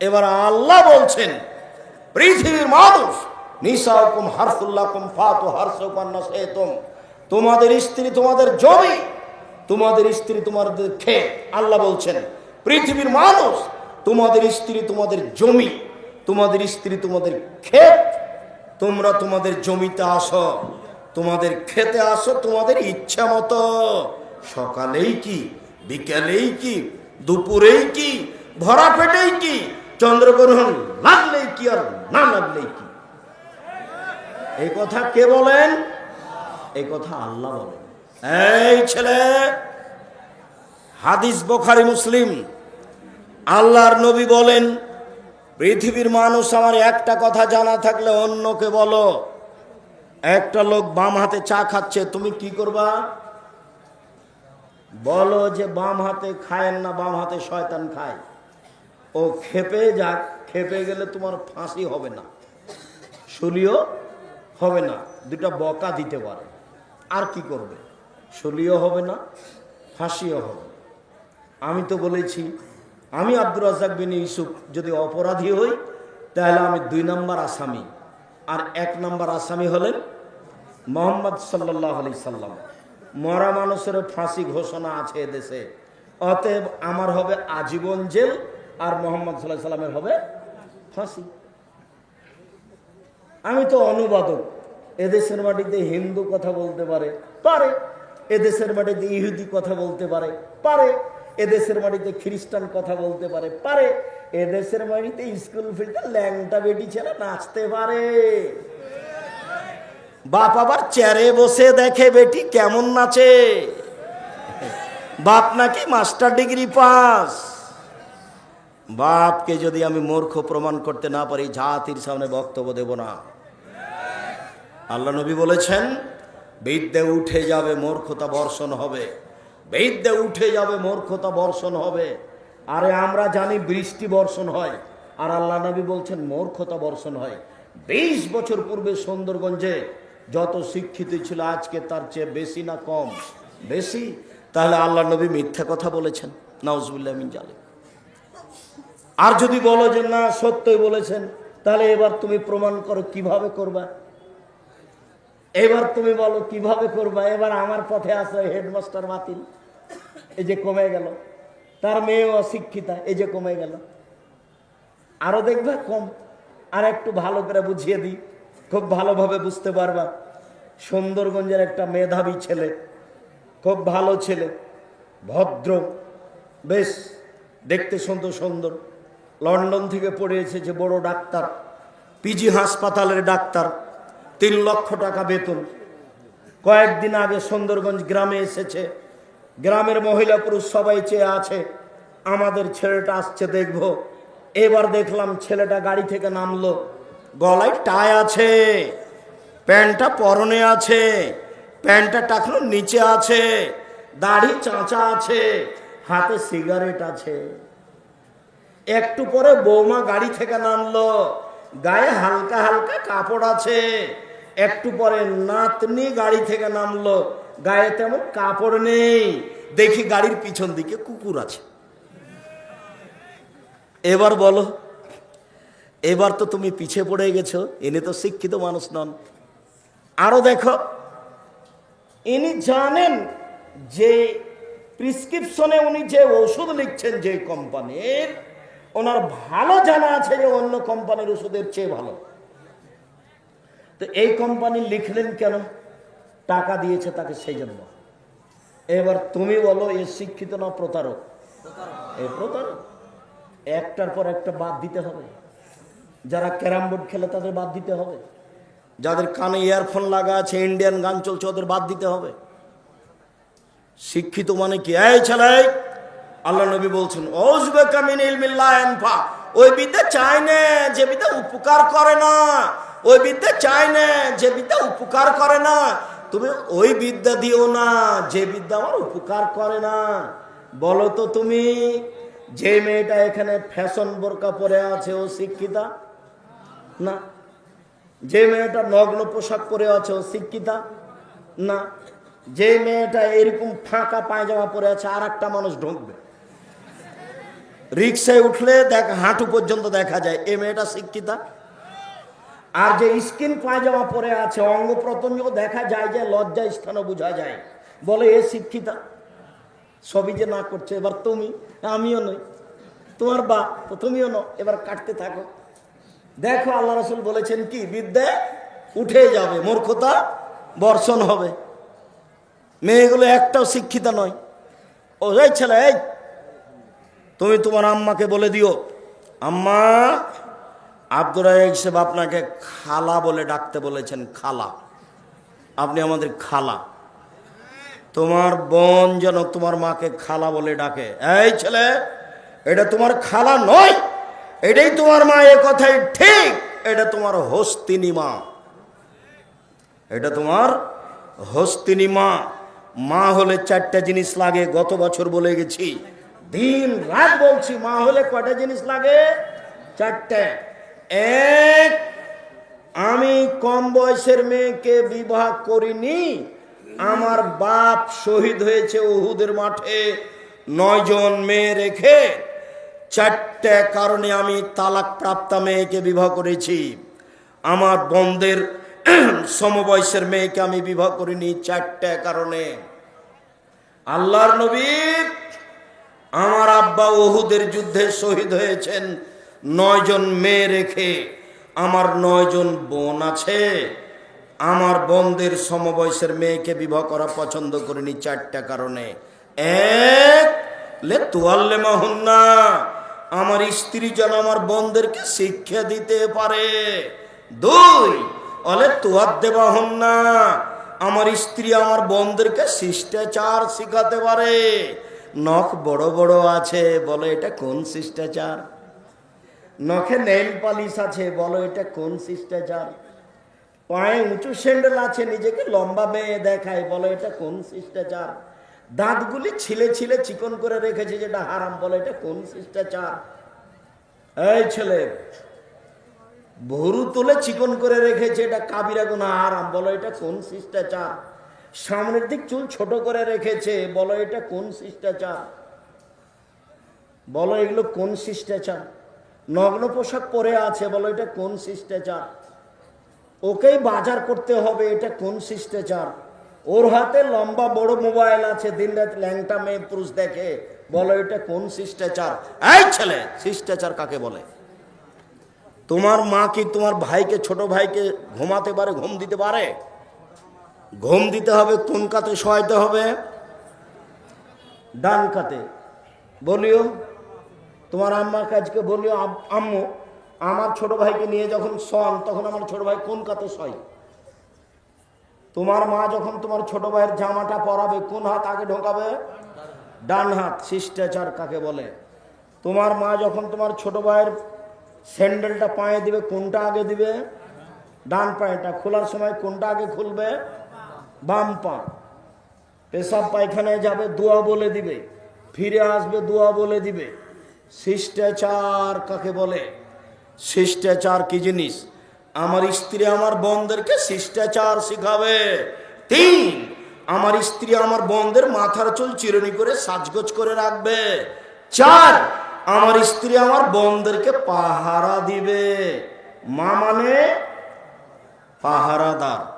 এবার আল্লাহ বলছেন, পৃথিবীর মানুষ, নিসাকুম হারসুল্লাকুম ফাতু হারসুকান্না সেতুম তোমাদের স্ত্রী তোমাদের জমি, তোমাদের স্ত্রী তোমাদের ক্ষেত। আল্লাহ বলছেন, পৃথিবীর মানুষ, তোমাদের স্ত্রী তোমাদের জমি, তোমাদের স্ত্রী তোমাদের ক্ষেত, তোমরা তোমাদের জমিতে আসো, তোমাদের খেতে আসো, তোমাদের ইচ্ছা মতো। সকালেই কি, বিকেলেই কি, দুপুরেই কি, ভরা পেটেই কি চন্দ্রগ্রহণ লাগলেই কি আর না লাগলেই কি? এই কথা কে বলেন? এই কথা আল্লাহ বলেন। এই ছেলে, হাদিস বোখারি মুসলিম, আল্লাহর নবী বলেন, পৃথিবীর মানুষ আমার একটা কথা জানা থাকলে অন্যকে বলো। একটা লোক বাম হাতে চা খাচ্ছে, তুমি কি করবা? বলো যে বাম হাতে খায়েন না, বাম হাতে শয়তান খায়। ও খেপে যাক, খেপে গেলে তোমার ফাঁসি হবে না। শুলিও হবে না দুটা বকা দিতে পারে। আর কি করবে? শুলিও হবে না, ফাঁসিও হবে আমি তো বলেছি, আমি আব্দুর রাজাক বিন ইউসুফ যদি অপরাধী হই, তাহলে আমি দুই নম্বর আসামি। আর এক নম্বর আসামি হলেন মোহাম্মদ সাল্লাহ আলি সাল্লাম। মরা মানুষের ফাঁসি ঘোষণা আছে এদেশে। অতএব আমার হবে আজীবন জেল আর মোহাম্মদ সাল্লাহ সাল্লামের হবে ফাঁসি। আমি তো অনুবাদক, এদেশের মাটিতে হিন্দু কথা বলতে পারে পারে। এদেশের মাটিতে ইহুদি কথা বলতে পারে পারে। এদেশের মাটিতে খ্রিস্টান কথা বলতে পারে পারে। এদেশের মাটিতে স্কুল ফিল্ডে ল্যাংটা বেটি ছেলে নাচতে পারে। বাপ আবার চেয়ারে বসে দেখে বেটি কেমন নাচে। বাপ নাকি মাস্টার ডিগ্রি পাস। বাপকে যদি আমি মূর্খ প্রমাণ করতে না পারি, জাতির সামনে বক্তব্য দেব না। আল্লাহ নবী বলেছেন, বিদ্যে উঠে যাবে মূর্খতা বর্ষণ হবে। বিদ্যে উঠে যাবে মূর্খতা বর্ষণ হবে। আরে আমরা জানি বৃষ্টি বর্ষণ হয়, আর আল্লাহ নবী বলছেন মূর্খতা বর্ষণ হয়। বিশ বছর পূর্বে সুন্দরগঞ্জে যত শিক্ষিত ছিল, আজকে তার চেয়ে বেশি না কম? বেশি? তাহলে আল্লাহ নবী মিথ্যা কথা বলেছেন। নাউজবুল্লাহ মিন জালিক আর যদি বলো যে না, সত্যই বলেছেন, তাহলে এবার তুমি প্রমাণ করো কীভাবে করবা। এবার তুমি বলো কীভাবে করবা। এবার আমার পথে আসো হেডমাস্টার বাতিল। এই যে কমে গেল। তার মেয়েও অশিক্ষিতা, এই যে কমে গেল। আরও দেখবে কম। আর একটু ভালো করে বুঝিয়ে দিই। খুব ভালোভাবে বুঝতে পারবা। সুন্দরগঞ্জের একটা মেধাবী ছেলে, খুব ভালো ছেলে, ভদ্র, বেশ দেখতে সুন্দর সুন্দর। লন্ডন থেকে পড়ে এসেছে বড় ডাক্তার, পিজি হাসপাতালের ডাক্তার, তিন লক্ষ টাকা বেতন। কয়েকদিন আগে সুন্দরগঞ্জ গ্রামে এসেছে। গ্রামের মহিলা পুরুষ সবাই চেয়ে আছে, আমাদের ছেলেটা আসছে দেখব। এবার দেখলাম ছেলেটা গাড়ি থেকে নামলো, গলায় টাই আছে, প্যান্টটা পরনে আছে, প্যান্টটা টাকলো নিচে আছে, দাড়ি চাঁচা আছে, হাতে সিগারেট আছে। একটু পরে বৌমা গাড়ি থেকে নামলো। গায়ে হালকা হালকা কাপড় আছে। একটু পরে নাতনি গাড়ি থেকে নামলো। গায়ে তেমন কাপড় নেই। দেখি গাড়ির পিছন দিকে কুকুর আছে। এবার বলো, এবার তো তুমি পিছে পড়ে গেছো ইনি তো শিক্ষিত মানুষ নন। আরও দেখো, ইনি জানেন যে প্রিসক্রিপশনে উনি যে ওষুধ লিখছেন যে কোম্পানির ওনার ভালো জানা আছে যে অন্য কোম্পানির ওষুধের চেয়ে ভালো। তো এই কোম্পানি লিখলেন কেন? টাকা দিয়েছে তাকে সেই জন্য। এবার তুমি বলো, এ শিক্ষিত না প্রতারক? এ প্রতারক। একটার পর একটা বাদ দিতে হবে। যারা ক্যারাম বোর্ড খেলে তাদের বাদ দিতে হবে। যাদের কানে ইয়ারফোন লাগা আছে, ইন্ডিয়ান গান চলছে, ওদের বাদ দিতে হবে। শিক্ষিত মানে কি? এই ছেলে আল্লাহ নবী বলছেন ওই বিদ্যা চায় না, যে বিদ্যা উপকার করে না। ওই বিদ্যা চায় না, যে বিদ্যা উপকার করে না। তুমি ওই বিদ্যা দিও না, যে বিদ্যা আমার উপকার করে না। বলো তো তুমি, যে মেয়েটা এখানে ফ্যাশন বোরকা পরে আছে, ও শিক্ষিতা? না। যে মেয়েটা নগ্ন পোশাক পরে আছে, ও শিক্ষিতা? না। যে মেয়েটা এরকম ফাঁকা পায়জামা পরে আছে আর একটা মানুষ ঢুকবে। রিক্সায় উঠলে দেখ, হাঁটু পর্যন্ত দেখা যায়। এ মেয়েটা শিক্ষিতা। আর যে স্কিন পায়জামা পরে আছে, অঙ্গ প্রত্যঙ্গ দেখা যায় যে লজ্জা স্থানও বোঝা যায়। বলে, এ শিক্ষিতা, সবই যে না করছে, এবার তুমি, আমিও নই। তোমার বা, তো তুমিও নো এবার কাটতে থাকো। দেখো, আল্লাহ রসুল বলেছেন কি, বিদ্যে উঠে যাবে, মূর্খতা বর্ষণ হবে। মেয়েগুলো একটাও শিক্ষিতা নয়। ও, এই ছেলে, এই তুমি তোমার আম্মাকে বলে দিও। আম্মা, আব্দুর সাহেব আপনাকে খালা বলে ডাকতে বলেছেন, খালা। আপনি আমাদের খালা। তোমার বোন যেন তোমার মাকে খালা বলে ডাকে। এই ছেলে, এটা তোমার খালা নয়, এটাই তোমার মা, এ কথাই ঠিক। এটা তোমার হস্তিনী মা। এটা তোমার হস্তিনী মা। মা হলে চারটা জিনিস লাগে, গত বছর বলে গেছি। দিন রাত বলছি, মা হলে কয়টা জিনিস লাগে? চারটে। এক, আমি কম বয়সের মেয়েকে বিবাহ করিনি, আমার বাপ শহীদ হয়েছে উহুদের মাঠে নয়জন মেয়ে রেখে চারটে কারণে আমি তালাক প্রাপ্ত মেয়েকে বিবাহ করেছি। আমার বন্ধের সমবয়সের মেয়েকে আমি বিবাহ করিনি চারটে কারণে। আল্লাহর নবী আমার আব্বা ওহুদের যুদ্ধে শহীদ হয়েছেন। নয়জন মেয়ে রেখে আমার নয়জন বোন আছে। আমার বোনদের সমবয়সের মেয়েকে বিবাহ করা পছন্দ করিনি চারটা কারণে। এক, লে তুয়াল্লে মাহুন্না আমার স্ত্রী যেন আমার বোনদেরকে শিক্ষা দিতে পারে। দুই, অলে তুয়ার দেবা না আমার স্ত্রী আমার বোনদেরকে শিষ্টাচার শিখাতে পারে। নখ বড় বড় আছে, বলো এটা কোন শিষ্টাচার? নখে নেল পালিশ আছে, বলো এটা কোন শিষ্টাচার? পায়ে উঁচু স্যান্ডেল আছে, নিজেকে লম্বা মেয়ে দেখায়, বলো এটা কোন শিষ্টাচার? দাঁতগুলি ছিলে ছিলে চিকন করে রেখেছে যেটা হারাম, বলো এটা কোন শিষ্টাচার? এই ছেলে, ভরু তুলে চিকন করে রেখেছে এটা কাবিরা গুনা হারাম, বলো এটা কোন শিষ্টাচার? সামনের দিক চুল ছোট করে রেখেছে। বলো, এটা কোন শিষ্টাচার? বলো, এগুলো কোন শিষ্টাচার? নগ্ন পোশাক পরে আছে, বলো, এটা কোন শিষ্টাচার? ওকেই বাজার করতে হবে, এটা কোন শিষ্টাচার? ওর হাতে লম্বা বড় মোবাইল আছে দিন রাত ল্যাংটা মেয়ে পুরুষ দেখে। বলো, এটা কোন শিষ্টাচার? এই ছেলে, শিষ্টাচার কাকে বলে? তোমার মা কি তোমার ভাইকে, ছোট ভাইকে ঘুমাতে পারে, ঘুম দিতে পারে? ঘুম দিতে হবে কোন কাতে শোয়াইতে হবে, ডান কাতে। বলিও, তোমার আম্মার কাজকে বলিও আম্মু, আমার ছোট ভাইকে নিয়ে যখন শন তখন আমার ছোট ভাই কোন কাতে শয়? তোমার মা যখন তোমার ছোট ভাইয়ের জামাটা পরাবে, কোন হাত আগে ঢোকাবে? ডান হাত, শিষ্টাচার কাকে বলে? তোমার মা যখন তোমার ছোট ভাইয়ের স্যান্ডেলটা পায়ে দিবে, কোনটা আগে দিবে? ডান পায়েটা খোলার সময় কোনটা আগে খুলবে? বাম পা পেশাব পায়খানায় যাবে, দোয়া বলে দিবে। ফিরে আসবে, দোয়া বলে দিবে। শিষ্টাচার কাকে বলে? শিষ্টাচার কি জিনিস? আমার স্ত্রী আমার বোনদেরকে শিষ্টাচার শিখাবে। তিন, আমার স্ত্রী আমার বোনদের মাথার চুল চিরুনি করে সাজগোজ করে রাখবে। চার, আমার স্ত্রী আমার বোনদেরকে পাহারা দিবে। মা মানে পাহারাদার।